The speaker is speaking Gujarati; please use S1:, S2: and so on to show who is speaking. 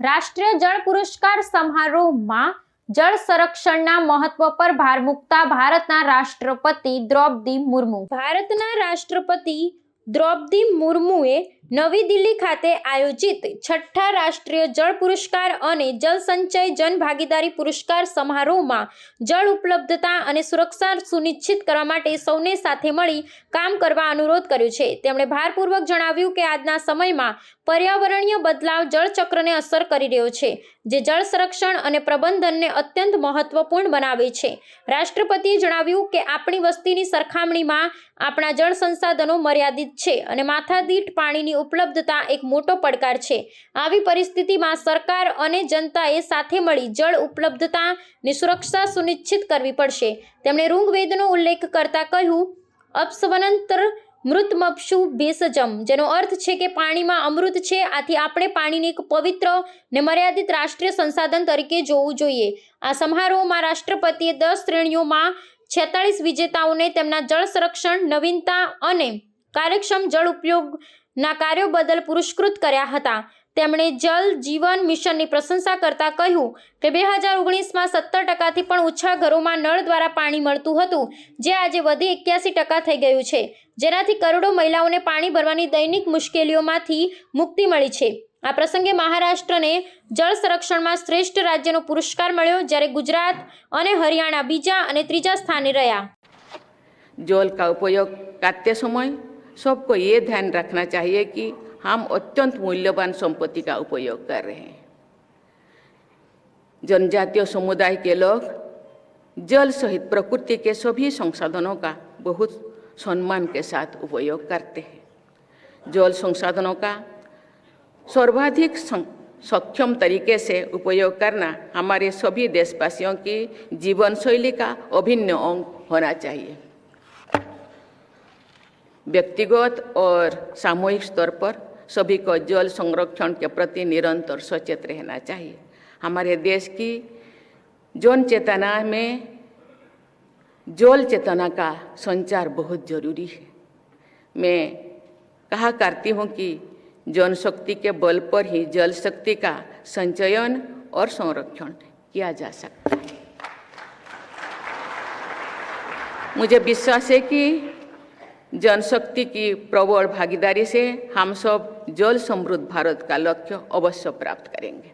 S1: રાષ્ટ્રીય જળ પુરસ્કાર સમારોહમાં જળ સંરક્ષણના મહત્વ પર ભાર મૂકતા ભારતના રાષ્ટ્રપતિ દ્રૌપદી મુર્મુ. ભારતના રાષ્ટ્રપતિ દ્રૌપદી મુર્મુએ નવી દિલ્હી ખાતે આયોજિત છઠ્ઠા રાષ્ટ્રીય જળ પુરસ્કાર અને જલ સંચય જનભાગીદારી પુરસ્કાર સમારોહમાં જળ ઉપલબ્ધતા અને સુરક્ષા સુનિશ્ચિત કરવા માટે સૌને સાથે મળી કામ કરવા અનુરોધ કર્યો છે. તેમણે ભારપૂર્વક જણાવ્યું કે આજના સમયમાં પર્યાવરણીય બદલાવ જળચક્રને અસર કરી રહ્યો છે, જે જળ સંરક્ષણ અને પ્રબંધનને અત્યંત મહત્વપૂર્ણ બનાવે છે. રાષ્ટ્રપતિએ જણાવ્યું કે આપણી વસ્તીની સરખામણીમાં આપણા જળ સંસાધનો મર્યાદિત છે અને માથાદીઠ પાણીની ઉપલબ્ધતા એક મોટો પડકાર છે. આવી પરિસ્થિતિમાં સરકાર અને જનતાએ સાથે મળી જળ ઉપલબ્ધતાની સુરક્ષા સુનિશ્ચિત કરવી પડશે. તેમણે ઋગ્વેદનો ઉલ્લેખ કરતા કહ્યું, અપસ્વનંતર મૃતમપશુ ભેષજમ જેનો અર્થ છે કે પાણીમાં અમૃત છે, આથી આપણે પાણીને એક પવિત્ર ને મર્યાદિત રાષ્ટ્રીય સંસાધન તરીકે જોવું જોઈએ. આ સમારોહમાં રાષ્ટ્રપતિએ દસ શ્રેણીઓમાં છેતાળીસ વિજેતાઓને તેમના જળ સંરક્ષણ, નવીનતા અને કાર્યક્ષમ જળ ઉપયોગના કાર્યો બદલ પુરસ્કૃત કર્યા હતા. તેમણે જલ જીવન મિશનની પ્રશંસા કરતા કહ્યું કે, બે હજાર ઓગણીસમાં સત્તર ટકાથી પણ ઓછા ઘરોમાં નળ દ્વારા પાણી મળતું હતું, જે આજે વધી એક્યાસી ટકા થઈ ગયું છે. જેનાથી કરોડો મહિલાઓને પાણી ભરવાની દૈનિક મુશ્કેલીઓમાંથી મુક્તિ મળી છે. આ પ્રસંગે મહારાષ્ટ્રને જળ સંરક્ષણમાં શ્રેષ્ઠ રાજ્યનો પુરસ્કાર મળ્યો, જ્યારે ગુજરાત અને હરિયાણા બીજા અને ત્રીજા સ્થાને રહ્યા.
S2: જલ કા ઉપયોગ કાત્ય સમય सबको ये ध्यान रखना चाहिए कि हम अत्यंत मूल्यवान संपत्ति का उपयोग कर रहे हैं। जनजातीय समुदाय के लोग जल सहित प्रकृति के सभी संसाधनों का बहुत सम्मान के साथ उपयोग करते हैं। जल संसाधनों का सर्वाधिक सक्षम तरीके से उपयोग करना हमारे सभी देशवासियों की जीवन शैली का अभिन्न अंग होना चाहिए। व्यक्तिगत और सामूहिक स्तर पर सभी को जल संरक्षण के प्रति निरंतर सचेत रहना चाहिए। हमारे देश की जन चेतना में जल चेतना का संचार बहुत ज़रूरी है। मैं कहा करती हूँ कि जन शक्ति के बल पर ही जल शक्ति का संचयन और संरक्षण किया जा सकता है। मुझे विश्वास है कि जनशक्ति की प्रबल भागीदारी से हम सब जल समृद्ध भारत का लक्ष्य अवश्य प्राप्त करेंगे